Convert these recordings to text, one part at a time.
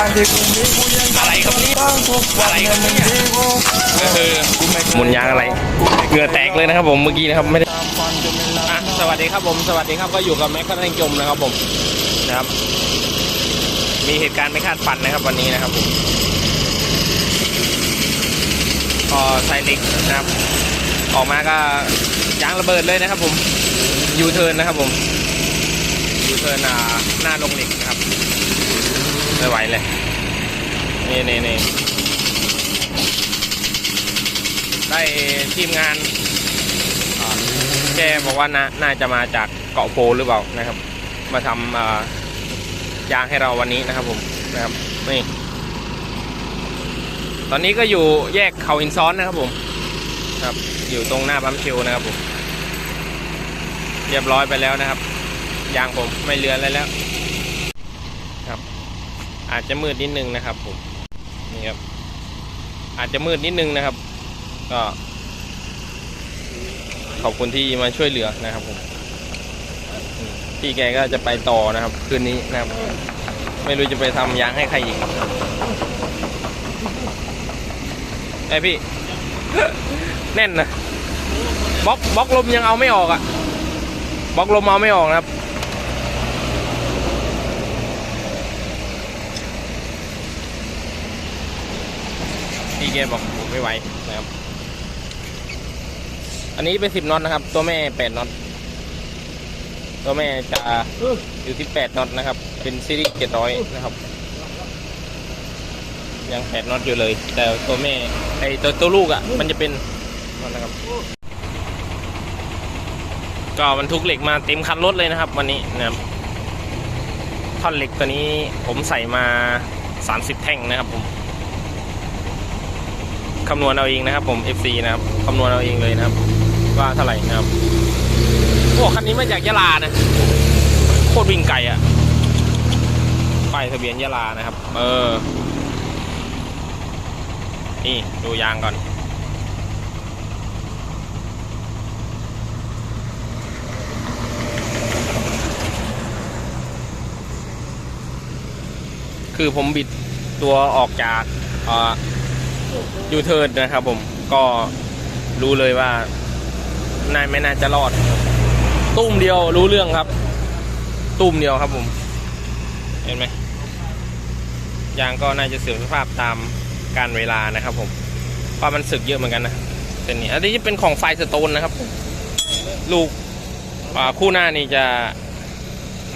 ารที่กูมีกูยังอะไรครับนี่องทุกวันอะไรครับมึงเนี่ยดีกูก็คือหมุนยางอะไรเหงื่อแตกเลยนะครับผมเมื่อกี้นะครับไม่ได้อะสวัสดีครับผมสวัสดีครับก็อยู่กับแม็กซ์พัทยมนะครับผมนะครับ มีเหตุการณ์ไม่คาดฝันนะครับวันนี้นะครับผมพอไซเล็กนะครับ ออกมาก็ยางระเบิดเลยนะครับผมยูเทิร์นนะครับผมยูเทิร์นหน้าลงเหล็กนะครับ ไม่ไหวเลย นี่นี่นี่ได้ทีมงานแกบอกว่านาน่าจะมาจากเกาะโพหรือเปล่านะครับ มาทำยางให้เราวันนี้นะครับผมนะครับนี่ตอนนี้ก็อยู่แยกเขาอินซ้อนนะครับผมครับ อยู่ตรงหน้าปั๊มเชลนะครับผม เรียบร้อยไปแล้วนะครับ ยางผมไม่เลืออะไรแล้ว อาจจะมืดนิดนึงนะครับผมนี่ครับ อาจจะมืดนิดนึงนะครับ ก็ ขอบคุณที่มาช่วยเหลือนะครับผมพี่แกก็จะไปต่อนะครับ คืนนี้นะครับ ไม่รู้จะไปทำยางให้ใครอีกไอพี่ แน่นนะบล็อกบล็อกลมยังเอาไม่ออกอะ่ะบล็อกลมเอาไม่ออกนะครับ พี่แกบอกผมไม่ไหวนะครับ อันนี้เป็นสิบน็อตนะครับ ตัวแม่แปดน็อต ตัวแม่จะอยู่ที่แปดน็อตนะครับ เป็นซีรีส์เจ็ดร้อยนะครับ ยังแปดน็อตอยู่เลย แต่ตัวแม่ไอตัวตัวลูกอะ่ะ มันจะเป็นน็อตนะครับ ก็บรรทุกเหล็กมาเต็มคันรถเลยนะครับ วันนี้นะครับท่อนเหล็กตัวนี้ผมใส่มา 30 แท่งนะครับผม คำนวณเอาเองนะครับ ผม FC นะครับคำนวณเอาเองเลยนะครับ ว่าเท่าไหร่นะครับพวกคันนี้มาจากยะลานะโคตรวิ่งไกลอะ่ะป้ายทะเบียนยะลานะครับ เออ นี่ดูยางก่อนคือผมบิดตัวออกจาก ยูเทิร์นนะครับผมก็รู้เลยว่านายไม่น่าจะรอด ตุ้มเดียวรู้เรื่องครับ ตุ้มเดียวครับผม เห็นไหมยางก็น่าจะเสื่อมสภาพตามการเวลานะครับผมเพราะมันสึกเยอะเหมือนกันนะเส้นนี้อันนี้จะเป็นของไฟสโตนนะครับ ลูกคู่หน้านี่จะ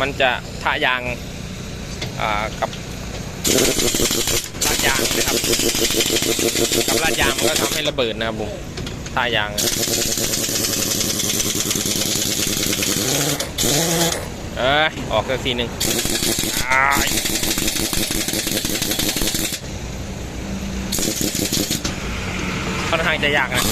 มันจะทะยางกับ ยางนะครับกับลาดยางมันก็ทำให้ระเบิดนะครับผมทายางเออออกสักทีหนึ่งค่อนข้างจะยากนะ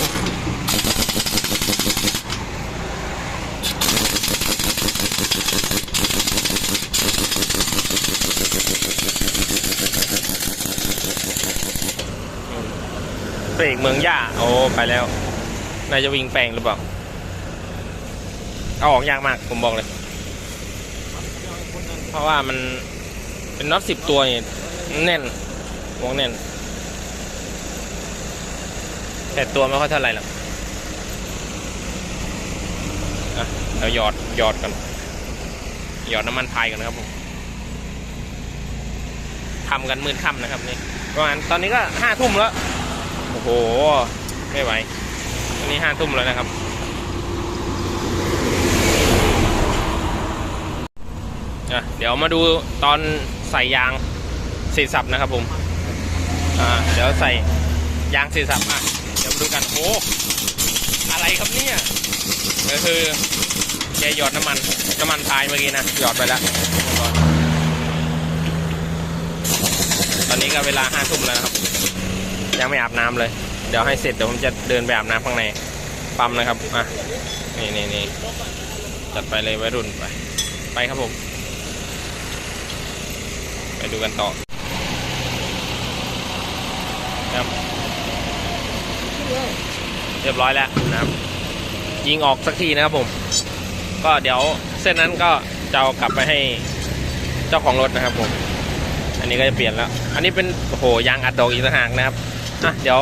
เบรกเมืองย่า โอ้ ไปแล้ว น่าจะวิ่งแปลงหรือเปล่า เอาออกยากมาก ผมบอกเลย เพราะว่ามันเป็นน็อตสิบตัวเนี่ยแน่นวงแน่น แต่ตัวไม่ค่อยเท่าไหร่หรอกอะเราหยอดหยอดกันหยอดน้ำมันพายกันนะครับผมทำกันมืดค่ำนะครับนี่ประมาณตอนนี้ก็ห้าทุ่มแล้ว โอ้โห ไม่ไหวตอนนี้ห้าทุ่มแล้วนะครับอะเดี๋ยวมาดูตอนใส่ยางสีสับนะครับผมอ่าเดี๋ยวใส่ยางสีสับอะ เดี๋ยวมาดูกัน โอ้ อะไรครับเนี่ยก็คือแกหยอดน้ำมัน น้ำมันพายเมื่อกี้นะ หยอดไปแล้ว ตอนนี้ก็เวลาห้าทุ่มแล้วนะครับ ยังไม่อาบน้ำเลย เดี๋ยวให้เสร็จเดี๋ยวผมจะเดินไปอาบน้ำข้างในปั๊มนะครับอะนี่นี่นี่จัดไปเลยวัยรุ่นไปไปครับผม ไปดูกันต่อครับเรียบร้อยแล้วนะครับ ยิงออกสักทีนะครับผม ก็เดี๋ยวเส้นนั้นก็จะเอากลับไปให้เจ้าของรถนะครับผม อันนี้ก็จะเปลี่ยนแล้ว อันนี้เป็นโอ้โหยางอัดดอกอีกต่างหากนะครับ อะเดี๋ยว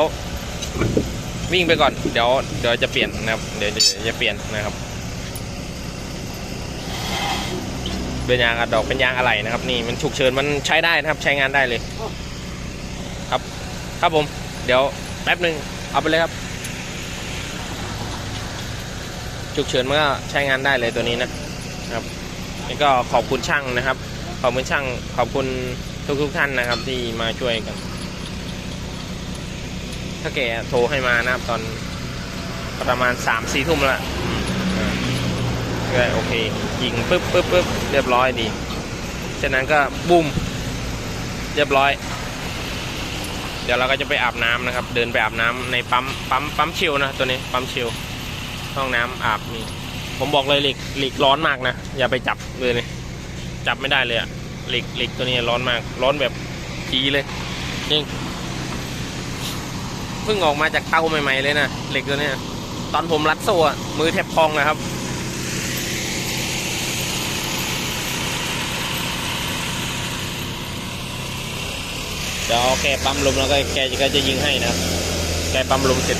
วิ่งไปก่อน เดี๋ยวเดี๋ยวจะเปลี่ยนนะครับ เดี๋ยวเดี๋ยวจะเปลี่ยนนะครับ เป็นยางอัดอกเป็นยางอะไรนะครับ นี่มันฉุกเฉินมันใช้ได้นะครับใช้งานได้เลย ครับ ครับผม เดี๋ยวแป๊บหนึ่งเอาไปเลยครับ ฉุกเฉินมันก็ใช้งานได้เลยตัวนี้นะครับนี่ก็ขอบคุณช่างนะครับ ขอบคุณช่างขอบคุณทุกทุกๆท่านนะครับ ที่มาช่วยกัน ถ้าแกโทรให้มานะครับตอนประมาณสามสี่ทุ่มล้วอืมอ่าก็โอเค ยิงปึ๊บปึ๊บปึ๊บเรียบร้อยดีจากนั้นก็บุ้มเรียบร้อย เดี๋ยวเราก็จะไปอาบน้ำนะครับ เดินไปอาบน้ำในปั๊มปั๊มปั๊มชิลนะตัวนี้ปั๊มชิลห้องน้ำอาบนี่ผมบอกเลยหล็กหล็กร้อนมากนะ อย่าไปจับเลยเลยจับไม่ได้เลยอะหล็กหล็กตัวนี้ร้อนมาก ร้อนแบบผีเลยจริง พิ่งออกมาจากเตาใหม่ๆเลยนะเหล็กตัวนี้ตอนผมรัดโซ่อะมือแทบพองนะครับเดี๋ยวแกปั๊มลมแล้วก็แกก็จะยิงให้นะแกปั๊มลมเสร็จ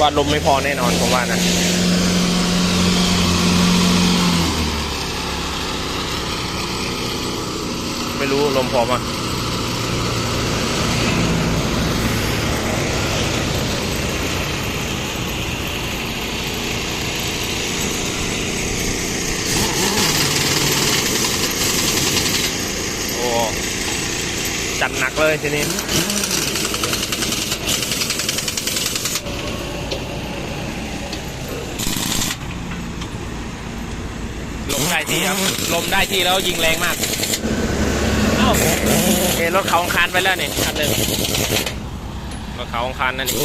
ว่าลมไม่พอแน่นอนผมว่านะไม่รู้ลมพอมาโอ้ จัดหนักเลยทีนี้ลมได้ที่ครับลมได้ที่แล้วยิงแรงมากเอ้าเอยรถเขาอังคารไปแล้วนี่คันหนึ่งรถเขาอังคารนั่นนี่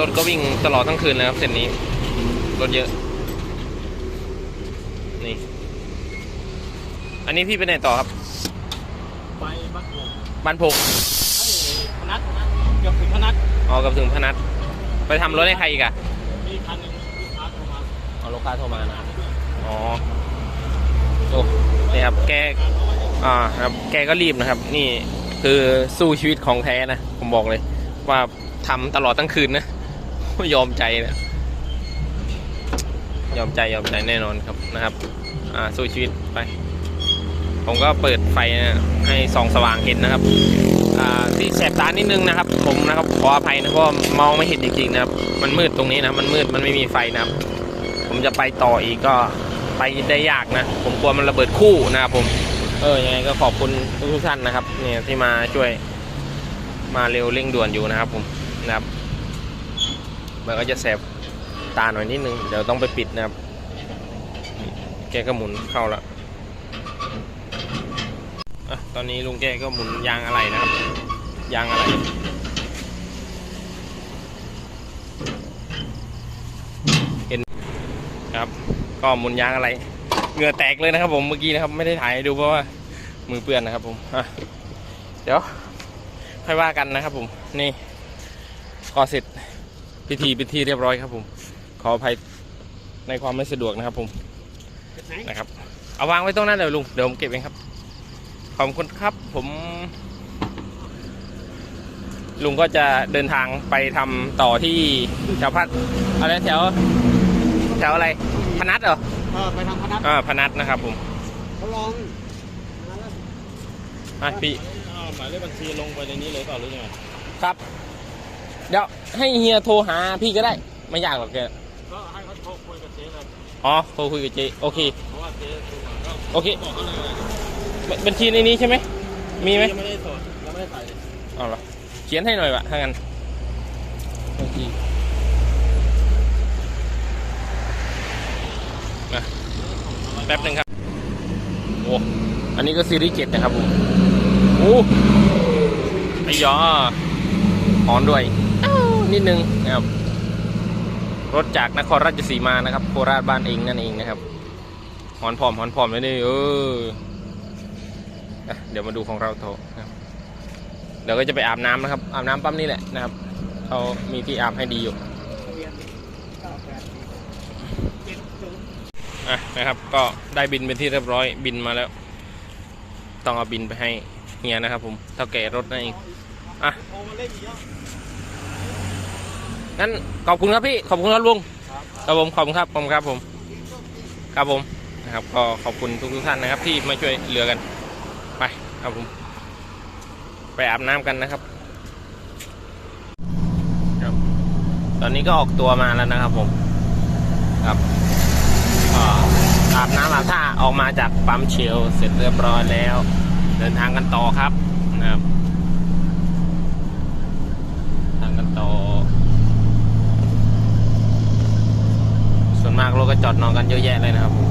รถก็วิ่งตลอดทั้งคืนเลยครับเส้นนี้รถเยอะนี่ อันนี้พี่ไปไหนต่อครับ ไปบักโงบ้านพกพนัทเกือบถึงพนัทอ๋อกับถึงพนัสไปทำรถให้ใครอีกอะมีคันหนึ่งลูกค้าโทรมาอ๋อลูกค้าโทรมานะอ๋อโอ้นี่ครับแกอ่าครับแกก็รีบนะครับ นี่คือสู้ชีวิตของแท้นะ ผมบอกเลย ว่าทำตลอดทั้งคืนนะไม่ยอมใจนะยอมใจยอมใจแน่นอนครับนะครับ อ่าสู้ชีวิตไป ผมก็เปิดไฟให้ส่องสว่างเห็นนะครับที่แสบตานิดนึงนะครับ ผมนะครับขออภัยนะเพราะมองไม่เห็นจริงๆนะครับมันมืดตรงนี้นะมันมืดมันไม่มีไฟนะครับ ผมจะไปต่ออีกก็ไปได้ยากนะ ผมกลัวมันระเบิดคู่นะครับผมเออยังไงก็ขอบคุณทุกท่านนะครับ เนี่ยที่มาช่วยมาเร็วเร่งด่วนอยู่นะครับ ผมนะครับมันก็จะแสบตาหน่อยนิดนึงเดี๋ยวต้องไปปิดนะครับแกก็หมุนเข้าละอะ ตอนนี้ลุงแกก็หมุนยางอะไรนะครับ ยางอะไรเห็นครับ ก็หมุนยางอะไรเหงื่อแตกเลยนะครับผมเมื่อกี้นะครับ ไม่ได้ถ่ายให้ดูเพราะว่ามือเปื้อนนะครับผมอะเดี๋ยวค่อยว่ากันนะครับผมนี่ก็เสร็จพิธีพิธีเรียบร้อยครับผม ขออภัยในความไม่สะดวกนะครับผมนนะครับ เอาวางไว้ตรงนั้นเดี๋ยวลุงเดี๋ยวผมเก็บเองครับ ขอบคุณครับผมลุงก็จะเดินทางไปทำต่อที่แถวพัดอะไรแถวแถวอะไร พนัสเหรอเออไปทางพนัทอ่าพนัสนะครับผมเขาลองอะพี่หมายเลขบัญชีลงไปในนี้เลยเปล่าหรือยังไงครับ เดี๋ยวให้เฮียโทรหาพี่ก็ได้ ไม่ยากหรอกแกก็ให้เขาโทรคุยกับเจ๊เลยอ๋อโทรคุยกับเจโอเคเพราะว่าเจ๊โทรมาก็โอเคบอกเขาเลย ว่าบบัญชีในนี้ใช่ไหม มีไหมยังไม่ได้สดยังไม่ได้ใส่เลยเอาเหรอเขียนให้หน่อยวะถ้างั้นบัญชีนะแป๊บหนึ่งครับ โอ้ อันนี้ก็ซีรีส์เจ็ดนะครับผมโอ้ไอ้ยอหอนด้วยอ้าวนิดนึงนะครับ รถจากนครราชสีมานะครับ โคราชบ้านเองนั่นเองนะครับหอนพร้อมหอนพร้อมเลยนี่เอออะ เดี๋ยวมาดูของเราโถนะครับเดี๋ยวก็จะไปอาบน้ำนะครับ อาบน้ำปั๊มนี่แหละนะครับเขามีที่อาบให้ดีอยู่ะนเก้าแปดเจ็ดศูนย์อะนะครับ ก็ได้บินเป็นที่เรียบร้อยบินมาแล้ว ต้องเอาบินไปให้เฮียนะครับ ผมเท่าแก่รถนั่นเองอะนั่นอีกแล้วงั้นขอบคุณครับพี่ขอบคุณครับลุงครับผมขอบคุณครับผมครับผม ครับผมนะครับ ก็ขอบคุณทุกทุกท่านนะครับ ที่มาช่วยเหลือกัน ไปครับผมไปอาบน้ำกันนะครับครับ ตอนนี้ก็ออกตัวมาแล้วนะครับผมครับอาบน้ำอาบท่าออกมาจากปั๊มเชลเสร็จเรียบร้อยแล้ว เดินทางกันต่อครับนะครับทางกันต่อ ส่วนมากรถก็จอดนอนกันเยอะแยะเลยนะครับผม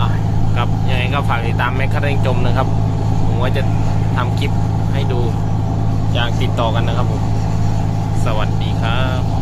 อะครับ ยังไงก็ฝากติดตามแม็กคาเร่งจมนะครับ ผมว่าจะทำคลิปให้ดูอย่างติดต่อกันนะครับผม สวัสดีครับ